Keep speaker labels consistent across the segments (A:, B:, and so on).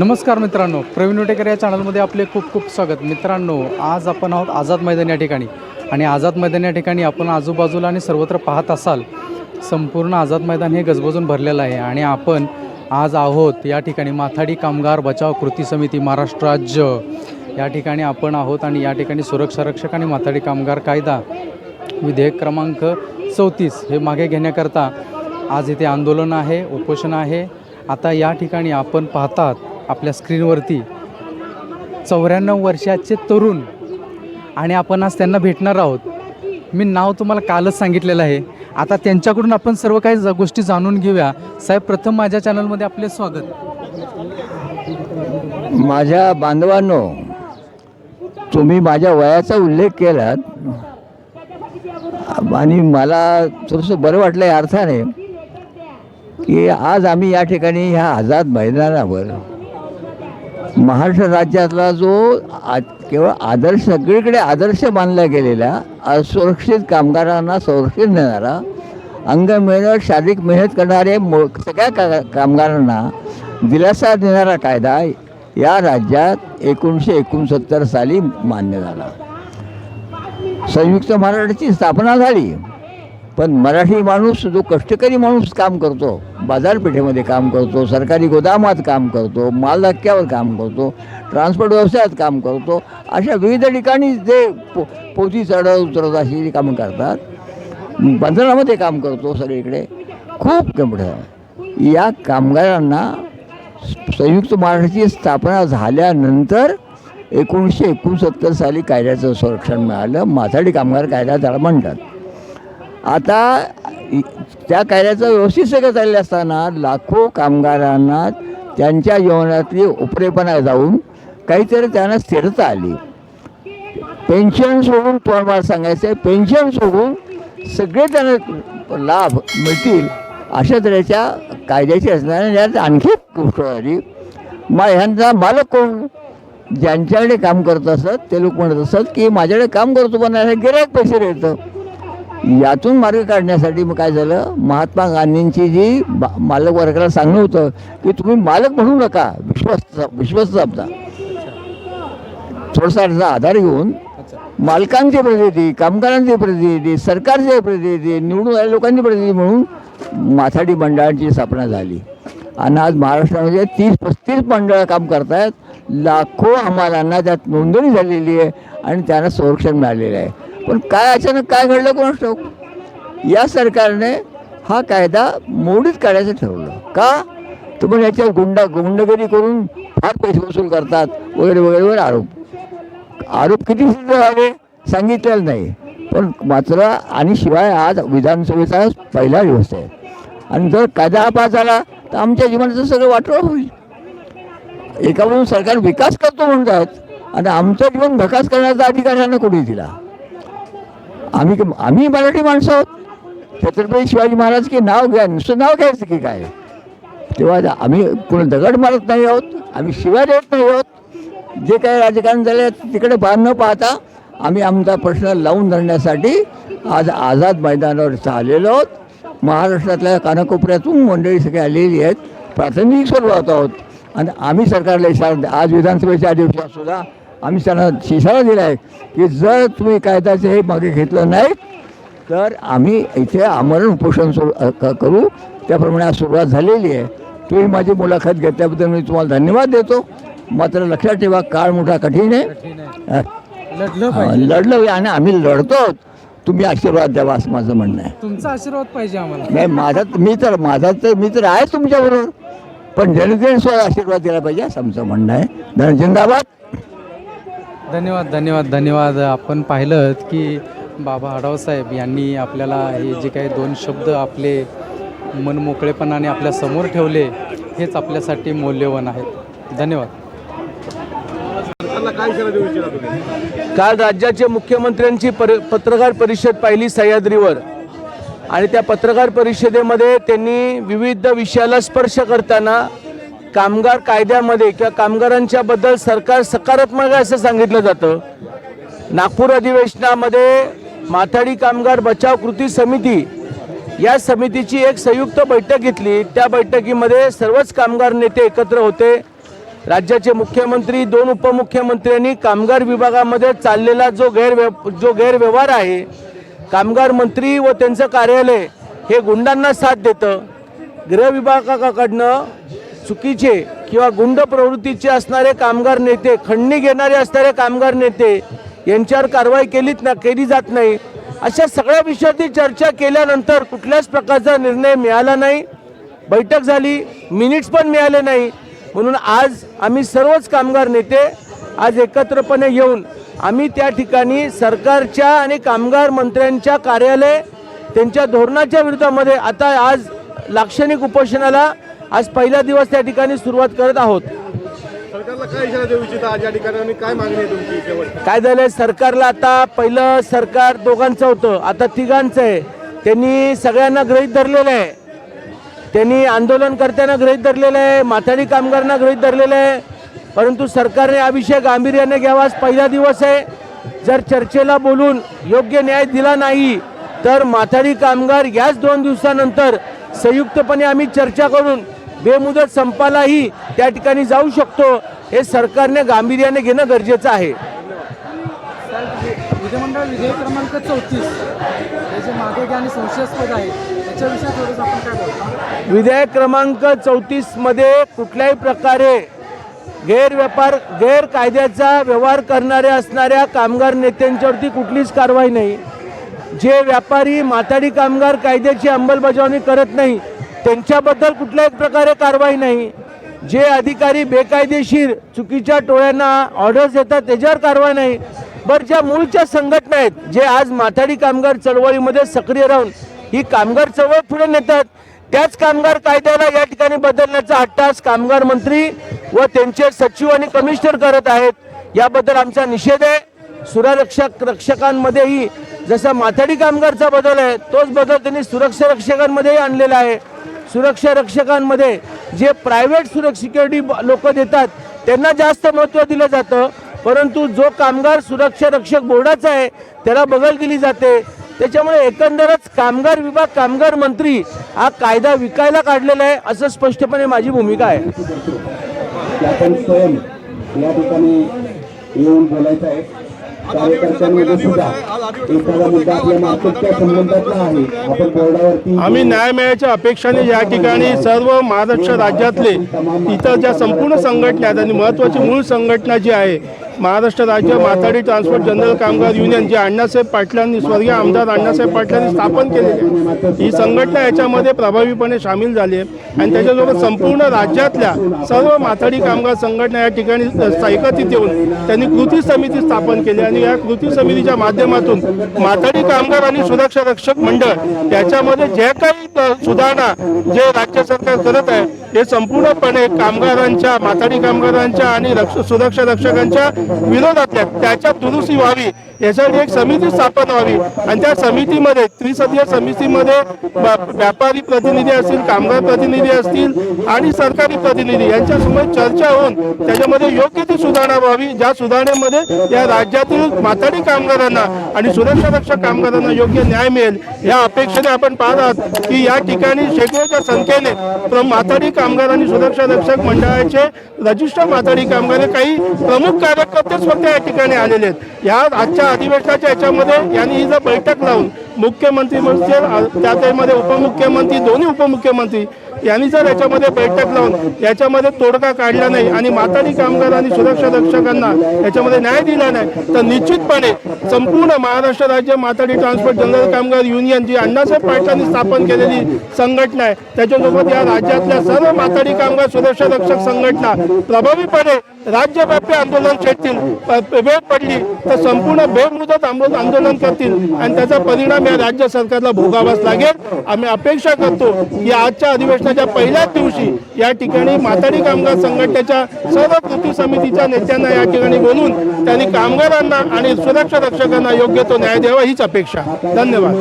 A: नमस्कार मित्रांनो प्रवीण उटेकर या चॅनलमध्ये आपले खूप खूप स्वागत. मित्रांनो आज आपण आहोत आझाद मैदान या ठिकाणी. आणि आझाद मैदान या ठिकाणी आपण आजूबाजूला आणि सर्वत्र पाहत असाल संपूर्ण आझाद मैदान हे गजबजून भरलेलं आहे. आणि आपण आज आहोत या ठिकाणी माथाडी कामगार बचाव कृती समिती महाराष्ट्र राज्य. या ठिकाणी आपण आहोत आणि या ठिकाणी सुरक्षा रक्षक आणि माथाडी कामगार कायदा विधेयक क्रमांक चौतीस हे मागे घेण्याकरता आज इथे आंदोलन आहे उपोषण आहे. आता या ठिकाणी आपण पाहतात आपल्या स्क्रीनवरती चौऱ्याण्णव वर्षाचे तरुण आणि आपण आज त्यांना भेटणार आहोत. मी नाव तुम्हाला कालच सांगितलेलं आहे. आता त्यांच्याकडून आपण सर्व काही ज- गोष्टी जाणून घेऊया. साहेब प्रथम माझ्या चॅनलमध्ये आपले स्वागत.
B: माझ्या बांधवांनो तुम्ही माझ्या वयाचा उल्लेख केलात. आणि मला थोडंसं बरं वाटलं या अर्थाने की आज आम्ही या ठिकाणी ह्या आझाद मैदानावर महाराष्ट्र राज्यातला जो आ केवळ आदर्श सगळीकडे आदर्श मानला गेलेला असुरक्षित कामगारांना संरक्षण देणारा अंग मेहनत शारीरिक मेहनत करणारे मो सगळ्या का कामगारांना दिलासा देणारा कायदा या राज्यात एकोणीसशे एकोणसत्तर साली मान्य झाला. संयुक्त महाराष्ट्राची स्थापना झाली. पण मराठी माणूस जो कष्टकरी माणूस काम करतो बाजारपेठेमध्ये काम करतो सरकारी गोदामात काम करतो माल धक्क्यावर काम करतो ट्रान्सपोर्ट व्यवसायात काम करतो अशा विविध ठिकाणी जे पो पोथी चढ उतरत अशी जी कामं करतात बंधनामध्ये काम करतो सगळीकडे खूप कमठं या कामगारांना संयुक्त महाराष्ट्राची स्थापना झाल्यानंतर एकोणीसशे एकोणसत्तर साली कायद्याचं संरक्षण मिळालं. माथाडी कामगार कायदा त्याला म्हणतात. आता त्या कायद्याचं व्यवस्थित सगळं चाललं असताना लाखो कामगारांना त्यांच्या जीवनातली उपरेपणा जाऊन काहीतरी त्यांना स्थिरता आली. पेन्शन सोडून तुम्हाला मला सांगायचं आहे पेन्शन सोडून सगळे त्यांना लाभ मिळतील अशा तऱ्हेच्या कायद्याची असणार यात आणखी एक गोष्ट झाली. मग ह्यांचा मालक कोण? ज्यांच्याकडे काम करत असत ते लोक म्हणत असत की माझ्याकडे काम करतो पण याला गिरायक पैसे देतं यातून मार्ग काढण्यासाठी मग काय झालं? महात्मा गांधींची जी बा मालक वर्गाला सांगणं होतं की तुम्ही मालक म्हणू नका विश्वस्त विश्वस्त जपता थोडासा त्याचा आधार घेऊन मालकांचे प्रतिनिधी कामगारांचे प्रतिनिधी सरकारचे प्रतिनिधी निवडून आलेल्या लोकांचे प्रतिनिधी म्हणून माथाडी मंडळांची स्थापना झाली. आणि आज महाराष्ट्रामध्ये तीस पस्तीस मंडळं काम करत आहेत लाखो आम्हाला त्यात नोंदणी झालेली आहे आणि त्यांना संरक्षण मिळालेलं आहे. पण काय अचानक काय घडलं कोण ठाऊक या सरकारने हा कायदा मोडीत काढायचं ठरवलं. का? तुम्ही याच्यावर गुंडा गुंडगिरी करून फार पैसे वसूल करतात वगैरे वगैरे वगैरे आरोप. आरोप किती सिद्ध झाले सांगितलेलं नाही. पण मात्र आणि शिवाय आज विधानसभेचा पहिला दिवस आहे. आणि जर कायदा हा पास झाला तर आमच्या जीवनाचं सगळं वाटोळ होईल. एका सरकार विकास करतो म्हणतात आणि आमचं जीवन भकास करण्याचा अधिकार यांना कुठे दिला? आम्ही आम्ही मराठी माणसं आहोत. छत्रपती शिवाजी महाराज की नाव घ्या नुसतं नाव घ्यायचं की काय? तेव्हा आम्ही कोण दगड मारत नाही आहोत आम्ही शिवाय देत नाही आहोत. जे काही राजकारण झाले तिकडे पा न पाहता आम्ही आमचा प्रश्न लावून धरण्यासाठी आज आझाद मैदानावर चाललेलो आलेलो आहोत. महाराष्ट्रातल्या कानाकोपऱ्यातून मंडळी सगळी आलेली आहेत. प्राथमिक स्वरूपात आहोत. आणि आम्ही सरकारला इशारा आज विधानसभेच्या अधिवेशनात सुद्धा आम्ही त्यांना इशारा दिला आहे की जर तुम्ही कायद्याचे हे मागे घेतलं नाही तर आम्ही इथे आमरण उपोषण सुरू करू. त्याप्रमाणे आज सुरुवात झालेली आहे. तुम्ही माझी मुलाखत घेतल्याबद्दल मी तुम्हाला धन्यवाद देतो. मात्र लक्षात ठेवा काळ मोठा कठीण आहे.
A: लढलं
B: आणि आम्ही लढतो तुम्ही आशीर्वाद द्यावा असं माझं म्हणणं आहे.
A: तुमचा आशीर्वाद पाहिजे आम्हाला.
B: नाही माझा मी तर माझा तर मी तर आहे तुमच्याबरोबर. पण जनतेने स्वतः आशीर्वाद दिला पाहिजे असं आमचं म्हणणं आहे. धन जिंदाबाद
A: धन्यवाद धन्यवाद धन्यवाद. आपण पाहिलं की बाबा आढावसाहेब यांनी आपल्याला हे जे काही दोन शब्द आपले मनमोकळेपणाने आपल्यासमोर ठेवले हेच आपल्यासाठी मौल्यवान आहेत. धन्यवाद.
C: काल राज्याचे मुख्यमंत्र्यांची पर पत्रकार परिषद पाहिली सह्याद्रीवर. आणि त्या पत्रकार परिषदेमध्ये त्यांनी विविध विषयाला स्पर्श करताना कामगार कायद्यामध्ये किंवा कामगारांच्याबद्दल सरकार सकारात्मक आहे असं सांगितलं जातं. नागपूर अधिवेशनामध्ये माथाडी कामगार बचाव कृती समिती या समितीची एक संयुक्त बैठक घेतली. त्या बैठकीमध्ये सर्वच कामगार नेते एकत्र होते. राज्याचे मुख्यमंत्री दोन उपमुख्यमंत्र्यांनी कामगार विभागामध्ये चाललेला जो गैरव्य जो गैरव्यवहार आहे कामगार मंत्री व त्यांचं कार्यालय हे गुंडांना साथ देतं. गृह विभागाकडनं चुकीचे किंवा गुंड प्रवृत्तीचे असणारे कामगार नेते खंडणी घेणारे असणारे कामगार नेते यांच्यावर कारवाई केलीच ना केली जात नाही. अशा सगळ्या विषयावरती चर्चा केल्यानंतर कुठल्याच प्रकारचा निर्णय मिळाला नाही. बैठक झाली मिनिट्स पण मिळाले नाही. म्हणून आज आम्ही सर्वच कामगार नेते आज एकत्रपणे येऊन आम्ही त्या ठिकाणी सरकारच्या आणि कामगार मंत्र्यांच्या कार्यालय त्यांच्या धोरणाच्या विरोधामध्ये आता आज लाक्षणिक उपोषणाला आज पहिला दिवस त्या ठिकाणी सुरुवात करत आहोत.
D: सरकारला काय इशारा देऊ इच्छिता आज या ठिकाणी आणि काय मागणी आहे तुमची शेवट
C: काय झालंय? सरकारला आता पहिलं सरकार दोघांचं होतं. आता तिघांचं आहे. त्यांनी सगळ्यांना गृहीत धरलेलं आहे. त्यांनी आंदोलनकर्त्यांना गृहीत धरलेलं आहे. माथाडी कामगारांना गृहीत धरलेलं आहे. परंतु सरकारने हा विषय गांभीर्याने घ्यावा आज पहिला दिवस आहे. जर चर्चेला बोलून योग्य न्याय दिला नाही तर माथाडी कामगार याच दोन दिवसानंतर संयुक्तपणे आम्ही चर्चा करून बेमुदत संपालाही त्या ठिकाणी जाऊ शकतो. हे सरकारने गांभीर्याने घेणं गरजेचं आहे.
A: विधिमंडळ विधेयक क्रमांक चौतीस. हे जे मागे घ्या आणि संशयास्पद आहे त्याच्याविषयी थोडंसं आपण काय बोलतो
C: विधेयक क्रमांक चौतीसमध्ये कुठल्याही प्रकारे गैरव्यापार गैरकायद्याचा व्यवहार करणाऱ्या असणाऱ्या कामगार नेत्यांच्यावरती कुठलीच कारवाई नाही. जे व्यापारी माथाडी कामगार कायद्याची अंमलबजावणी करत नाही त्यांच्याबद्दल कुठल्याही प्रकारे कारवाई नाही. जे अधिकारी बेकायदेशीर चुकीच्या टोळ्यांना ऑर्डर्स देतात त्याच्यावर कारवाई नाही. बरं ज्या मूळच्या संघटना आहेत जे आज माथाडी कामगार चळवळीमध्ये सक्रिय राहून ही कामगार चळवळ पुढे नेतात त्याच कामगार कायद्याला या ठिकाणी बदलण्याचा हट्टास कामगार मंत्री व त्यांचे सचिव आणि कमिशनर करत आहेत याबद्दल आमचा निषेध आहे. सुरक्षक रक्षकांमध्येही जसा माथाडी कामगारचा बदल आहे तोच बदल त्यांनी सुरक्षा रक्षकांमध्येही आणलेला आहे. सुरक्षा रक्षकांमध्ये जे प्रायव्हेट सुरक्षा सिक्युरिटी लोक देतात त्यांना जास्त महत्त्व दिलं जातं. परंतु जो कामगार सुरक्षा रक्षक बोर्डाचा आहे त्याला बगल दिली जाते. त्याच्यामुळे एकंदरच कामगार विभाग कामगार मंत्री हा कायदा विकायला काढलेला आहे असं स्पष्टपणे माझी भूमिका आहे.
E: या ठिकाणी येऊन बोलायचं आहे. कार्यकर्त्यांमध्ये सुद्धा एखादा मुद्दा आपल्या मार्केटच्या संबंधातला आहे. आपण बोर्डावरती
D: आम्ही न्याय मिळायच्या अपेक्षाने या ठिकाणी सर्व महाराष्ट्र राज्यातले इतर ज्या संपूर्ण संघटना आहेत आणि महत्त्वाची मूळ संघटना जी आहे महाराष्ट्र राज्य माथाडी ट्रान्सपोर्ट जनरल कामगार युनियन जे अण्णासाहेब पाटलांनी स्वर्गीय आमदार अण्णासाहेब पाटलांनी स्थापन केलेली आहे. ही संघटना याच्यामध्ये प्रभावीपणे सामील झाली आहे. आणि त्याच्यासोबत संपूर्ण राज्यातल्या सर्व माथाडी कामगार संघटना या ठिकाणी एकत्रित येऊन त्यांनी कृती समिती स्थापन केली आणि या कृती समितीच्या माध्यमातून माथाडी कामगार आणि सुरक्षा रक्षक मंडळ याच्यामध्ये जे काही सुधारणा जे राज्य सरकार करत आहे हे संपूर्णपणे कामगारांच्या माथाडी कामगारांच्या आणि रक्ष सुरक्षा रक्षकांच्या विरोधातल्या त्याच्या दुरुस्ती व्हावी. यासाठी एक समिती स्थापन व्हावी. आणि त्या समितीमध्ये त्रिसदीय समितीमध्ये व्यापारी प्रतिनिधी असतील कामगार प्रतिनिधी असतील आणि सरकारी प्रतिनिधी यांच्यासमोर चर्चा होऊन त्याच्यामध्ये योग्य ती सुधारणा व्हावी. ज्या सुधारणेमध्ये या राज्यातील माथाडी कामगारांना आणि सुरक्षा रक्षक कामगारांना योग्य न्याय मिळेल या अपेक्षेने आपण पाहत आहात की या ठिकाणी शेकडोच्या संख्येने माथाडी कामगार आणि सुरक्षा रक्षक मंडळाचे रजिस्टर माथाडी कामगार हे काही प्रमुख कार्यकर्तेच फक्त या ठिकाणी आलेले आहेत. या आजच्या अधिवेशनाच्या याच्यामध्ये यांनी ही जर बैठक लावून मुख्यमंत्री म्हणजे त्या टाईममध्ये उपमुख्यमंत्री दोन्ही उपमुख्यमंत्री यांनी जर याच्यामध्ये बैठक लावून याच्यामध्ये तोडगा काढला नाही आणि मातारी कामगार आणि सुरक्षा रक्षकांना याच्यामध्ये न्याय दिला नाही तर निश्चितपणे संपूर्ण महाराष्ट्र राज्य माथाडी ट्रान्सपोर्ट जनरल कामगार युनियन जी अण्णासाहेब पाटलांनी स्थापन केलेली संघटना आहे त्याच्यासोबत या राज्यातल्या सर्व मातारी कामगार सुरक्षा रक्षक संघटना प्रभावीपणे राज्यव्यापी आंदोलन छेडतील वेळ पडली तर संपूर्ण बेमुदत आंदोलन करतील आणि त्याचा परिणाम या राज्य सरकारला भोगावाच लागेल. आम्ही अपेक्षा करतो की आजच्या अधिवेशनाच्या पहिल्याच दिवशी या ठिकाणी माथाडी कामगार संघटनेच्या सर्व कृती समितीच्या नेत्यांना या ठिकाणी बोलून त्यांनी कामगारांना आणि सुरक्षा रक्षकांना योग्य तो न्याय द्यावा हीच अपेक्षा. धन्यवाद.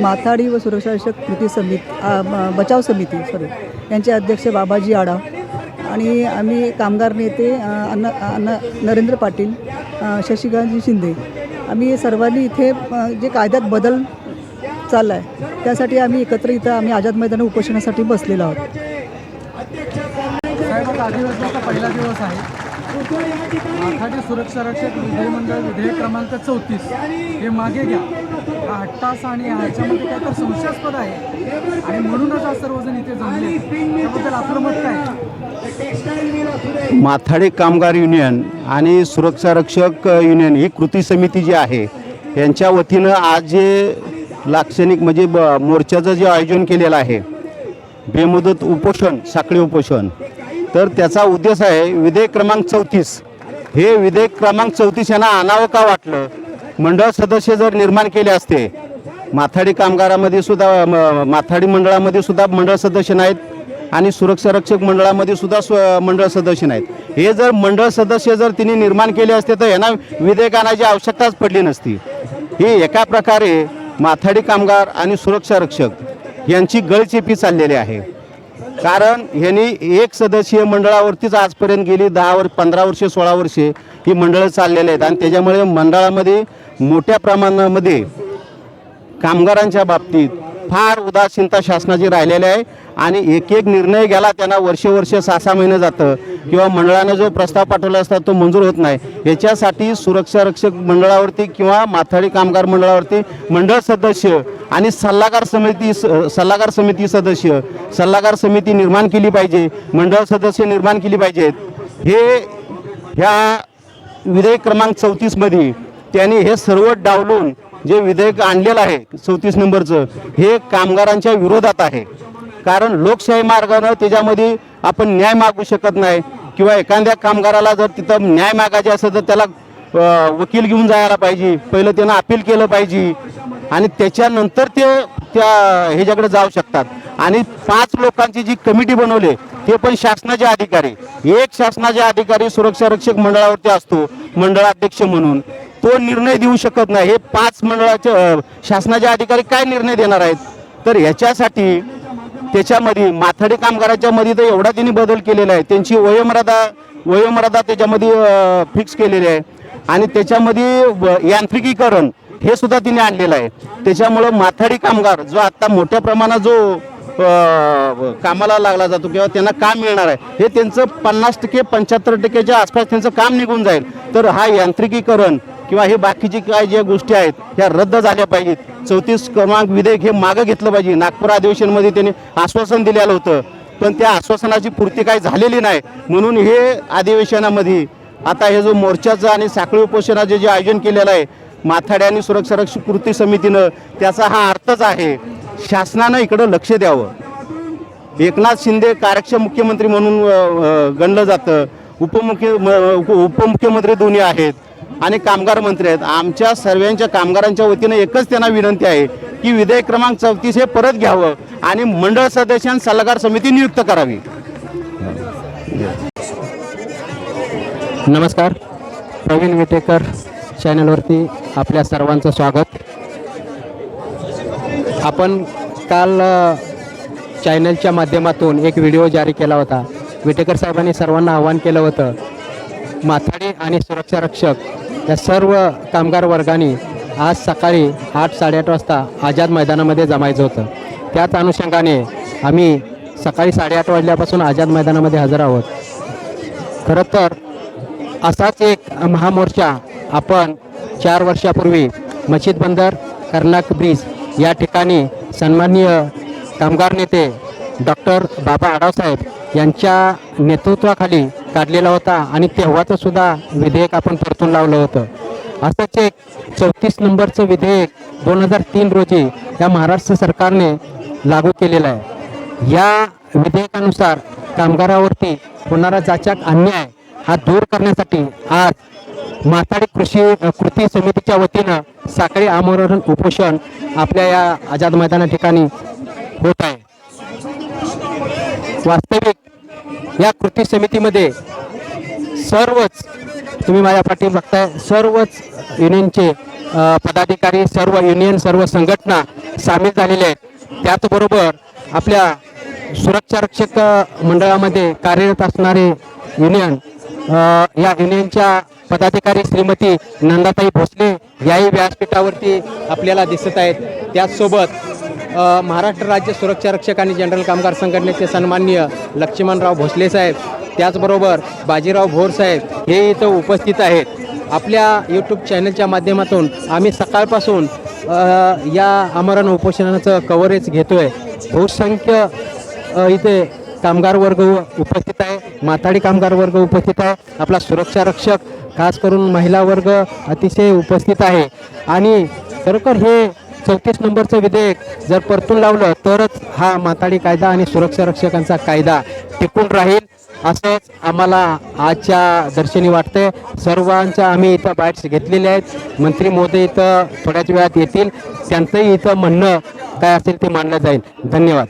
F: माथाडी व सुरक्षा रक्षक कृती समिती बचाव समिती सॉरी यांचे अध्यक्ष बाबाजी आडा आणि आम्ही कामगार नेते अन्न अन्न नरेंद्र पाटील अ, शशिकांतजी शिंदे आम्ही सर्वांनी इथे जे कायद्यात बदल चालला आहे त्यासाठी आम्ही एकत्र इथं आम्ही आझाद मैदान उपोषणासाठी बसलेलो आहोत.
A: पहिला दिवस आहे. माथाडी सुरक्षा रक्षक विधिमंडळ विधेयक क्रमांक चौतीस. हे मागे घ्या. हा हट्टास आणि ह्याच्यामध्ये काय तर संशयास्पद आहे. आणि म्हणूनच आज सर्वजण इथे जमले. त्याबद्दल आपलं मत काय?
G: माथाडे कामगार युनियन आणि सुरक्षा रक्षक युनियन ही कृती समिती जी आहे यांच्या वतीनं आज जे लाक्षणिक म्हणजे ब मोर्चाचं जे आयोजन केलेलं आहे बेमुदत उपोषण साखळी उपोषण तर त्याचा उद्देश आहे विधेयक क्रमांक चौतीस. हे विधेयक क्रमांक चौतीस यांना आणावं का वाटलं. मंडळ सदस्य जर निर्माण केले असते माथाडी कामगारामध्ये सुद्धा म- माथाडी मंडळामध्ये सुद्धा मंडळ सदस्य नाहीत आणि सुरक्षा रक्षक मंडळामध्ये सुद्धा स्व मंडळ सदस्य नाहीत. हे जर मंडळ सदस्य जर तिने निर्माण केले असते तर यांना विधेयक आणायची आवश्यकताच पडली नसती. ही एका प्रकारे माथाडी कामगार आणि सुरक्षा रक्षक यांची गळचेपी चाललेली आहे. कारण ह्यांनी एक सदस्यीय मंडळावरतीच आजपर्यंत गेली दहा वर्ष पंधरा वर्षे सोळा वर्षे ही मंडळं चाललेली आहेत. आणि त्याच्यामुळे मंडळामध्ये मोठ्या प्रमाणामध्ये कामगारांच्या बाबतीत फार उदासीनता शासनाची राहिलेली आहे आणि एक एक निर्णय गेला त्यांना वर्ष वर्ष सहा सहा महिने जातं. किंवा मंडळानं जो प्रस्ताव पाठवला असता तो मंजूर होत नाही. याच्यासाठी सुरक्षा रक्षक मंडळावरती किंवा माथाडी कामगार मंडळावरती मंडळ सदस्य आणि सल्लागार समिती स- सल्लागार समिती सदस्य सल्लागार समिती निर्माण केली पाहिजे मंडळ सदस्य निर्माण केली पाहिजेत हे ह्या विधेयक क्रमांक चौतीसमध्ये त्यांनी हे सर्व डावलून जे विधेयक आणलेलं आहे चौतीस नंबरचं हे कामगारांच्या विरोधात आहे. कारण लोकशाही मार्गानं त्याच्यामध्ये आपण न्याय मागू शकत नाही किंवा एखाद्या कामगाराला जर तिथं न्याय मागायचे असेल तर त्याला वकील घेऊन जायला पाहिजे. पहिलं त्यानं अपील केलं पाहिजे. आणि त्याच्यानंतर ते त्या ह्याच्याकडे जाऊ शकतात. आणि पाच लोकांची जी कमिटी बनवली ते पण शासनाचे अधिकारी. एक शासनाचे अधिकारी सुरक्षा रक्षक मंडळावरती असतो मंडळाध्यक्ष म्हणून. तो निर्णय देऊ शकत नाही. हे पाच मंडळाचे शासनाचे अधिकारी काय निर्णय देणार आहेत? तर ह्याच्यासाठी त्याच्यामध्ये माथाडी कामगाराच्या मध्ये तर एवढा त्यांनी बदल केलेला आहे. त्यांची वयोमर्यादा वयोमर्यादा त्याच्यामध्ये फिक्स केलेली आहे. आणि त्याच्यामध्ये व- यांत्रिकीकरण हे सुद्धा तिने आणलेलं आहे. त्याच्यामुळं माथाडी कामगार जो आत्ता मोठ्या प्रमाणात जो कामाला लागला जातो किंवा त्यांना काम मिळणार आहे हे त्यांचं पन्नास टक्के पंच्याहत्तर टक्क्याच्या आसपास त्यांचं काम निघून जाईल. तर हा यांत्रिकीकरण किंवा हे बाकीचे काय ज्या गोष्टी आहेत ह्या रद्द झाल्या पाहिजेत. चौतीस क्रमांक विधेयक हे मागं घेतलं पाहिजे. नागपूर अधिवेशनमध्ये त्यांनी आश्वासन दिलेलं होतं. पण त्या आश्वासनाची पूर्ती काही झालेली नाही. म्हणून हे अधिवेशनामध्ये आता हे जो मोर्चाचं आणि साखळी उपोषणाचे जे आयोजन केलेलं आहे माथाडी आणि सुरक्षा रक्षक कृती समितीनं त्याचा हा अर्थच आहे शासनानं इकडं लक्ष द्यावं. एकनाथ शिंदे कार्यक्षम मुख्यमंत्री म्हणून गणलं जातं. उपमुख्य म- उप- उपमुख्यमंत्री दोन्ही आहेत. आणि कामगार मंत्री आहेत. आमच्या सर्वांच्या कामगारांच्या वतीनं एकच त्यांना विनंती आहे की विधेयक क्रमांक चौतीस हे परत घ्यावं आणि मंडळ सदस्यां सल्लागार समिती नियुक्त करावी.
H: नमस्कार. प्रवीण विटेकर चॅनलवरती आपल्या सर्वांचं स्वागत. आपण काल चॅनलच्या माध्यमातून एक व्हिडिओ जारी केला होता. विटेकर साहेबांनी सर्वांना आवाहन केलं होतं माथाडी आणि सुरक्षा रक्षक या सर्व कामगार वर्गाने आज सकाळी आठ साडेआठ वाजता आझाद मैदानामध्ये जमायचं होतं. त्याच अनुषंगाने आम्ही सकाळी साडेआठ वाजल्यापासून आझाद मैदानामध्ये हजर आहोत. खरं तर असाच एक महामोर्चा आपण चार वर्षापूर्वी मशीद बंदर कर्नाक ब्रिज या ठिकाणी सन्माननीय कामगार नेते डॉक्टर बाबा आडावसाहेब यांच्या नेतृत्वाखाली काढलेला होता आणि तेव्हाचं सुद्धा विधेयक आपण परतून लावलं होतं. असंच एक चौतीस नंबरचं विधेयक दोन हजार तीन रोजी या महाराष्ट्र सरकारने लागू केलेलं आहे. या विधेयकानुसार कामगारावरती होणारा जाचक अन्याय हा दूर करण्यासाठी आज माथाडी कृषी कृती समितीच्या वतीनं साखळी आमरण उपोषण आपल्या या आझाद मैदाना ठिकाणी होत आहे. वास्तविक या कृती समितीमध्ये सर्वच तुम्ही माझ्या पाठी बघताय सर्वच युनियनचे पदाधिकारी सर्व युनियन सर्व संघटना सामील झालेले आहेत. त्याचबरोबर आपल्या सुरक्षा रक्षक मंडळामध्ये कार्यरत असणारे युनियन या युनियनच्या पदाधिकारी श्रीमती नंदाताई भोसले याही व्यासपीठावरती आपल्याला दिसत आहेत. त्याचसोबत महाराष्ट्र राज्य सुरक्षा रक्षक आणि जनरल कामगार संघटनेचे सन्माननीय लक्ष्मणराव भोसले साहेब त्याचबरोबर बाजीराव भोर साहेब हे इथं उपस्थित आहेत. आपल्या यूट्यूब चॅनलच्या माध्यमातून आम्ही सकाळपासून या आमरण उपोषणाचं कव्हरेज घेतो आहे बहुसंख्य इथे कामगार वर्ग उपस्थित आहे माथाडी कामगार वर्ग उपस्थित आहे आपला सुरक्षा रक्षक खास करून महिला वर्ग अतिशय उपस्थित आहे. आणि खरोखर हे चौतीस नंबरचं विधेयक जर परतून लावलं तरच हा माताडी कायदा आणि सुरक्षा रक्षकांचा कायदा टिकून राहील. असंच आम्हाला आजच्या दर्शनी वाटतंय. सर्वांच्या आम्ही इथं बाईट्स घेतलेल्या आहेत. मंत्री मोदी इथं थोड्याच वेळात येतील. त्यांचंही इथं म्हणणं काय असेल ते मानलं जाईल. धन्यवाद.